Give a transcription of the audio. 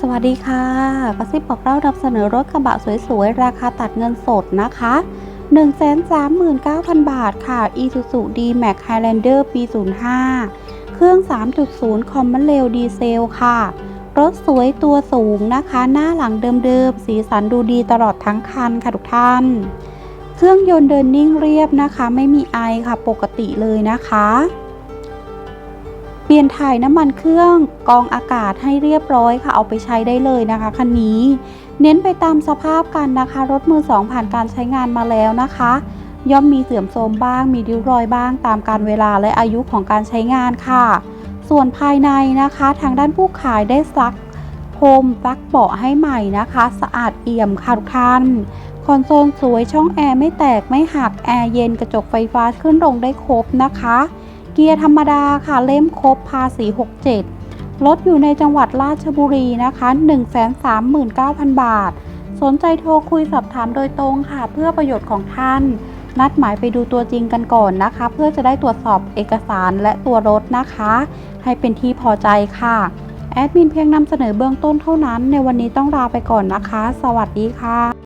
สวัสดีค่ะกระซิบบอกเล่านำเสนอรถกระบะสวยๆ ราคาตัดเงินสดนะคะ 139,000 บาทค่ะ Isuzu D-Max Highlander ปี 05 เครื่อง 3.0 คอมมอนเรลดีเซลค่ะ รถสวยตัวสูงนะคะ หน้าหลังเดิมๆ สีสันดูดีตลอดทั้งคันค่ะทุกท่าน เครื่องยนต์เดินนิ่งเรียบนะคะ ไม่มีไอค่ะปกติเลยนะคะ เปลี่ยนถ่ายน้ำมันเครื่องกองอากาศให้เรียบร้อยค่ะเอาไปใช้ได้เลยนะคะคันนี้ เน้นไปตามสภาพกันนะคะ รถมือสองผ่านการใช้งานมาแล้วนะคะ ย่อมมีเสื่อมโทรมบ้าง มีริ้วรอยบ้าง ตามการเวลาและอายุของการใช้งานค่ะ ส่วนภายในนะคะ ทางด้านผู้ขายได้ซักพรมซักเบาะให้ใหม่นะคะ สะอาดเอี่ยมค่ะทุกท่านคอนโซลสวยช่องแอร์ไม่แตกไม่หักแอร์เย็นกระจกไฟฟ้าขึ้นลงได้ครบนะคะ เกียร์ธรรมดาค่ะเล่มครบภาษี67รถอยู่ในจังหวัดราชบุรีนะคะ139,000 บาท สนใจโทรคุยสอบถามโดยตรงค่ะ เพื่อประโยชน์ของท่าน นัดหมายไปดูตัวจริงกันก่อนนะคะ เพื่อจะได้ตรวจสอบเอกสารและตัวรถนะคะ ให้เป็นที่พอใจค่ะแอดมินเพียงนำเสนอเบื้องต้นเท่านั้น ในวันนี้ต้องลาไปก่อนนะคะ สวัสดีค่ะ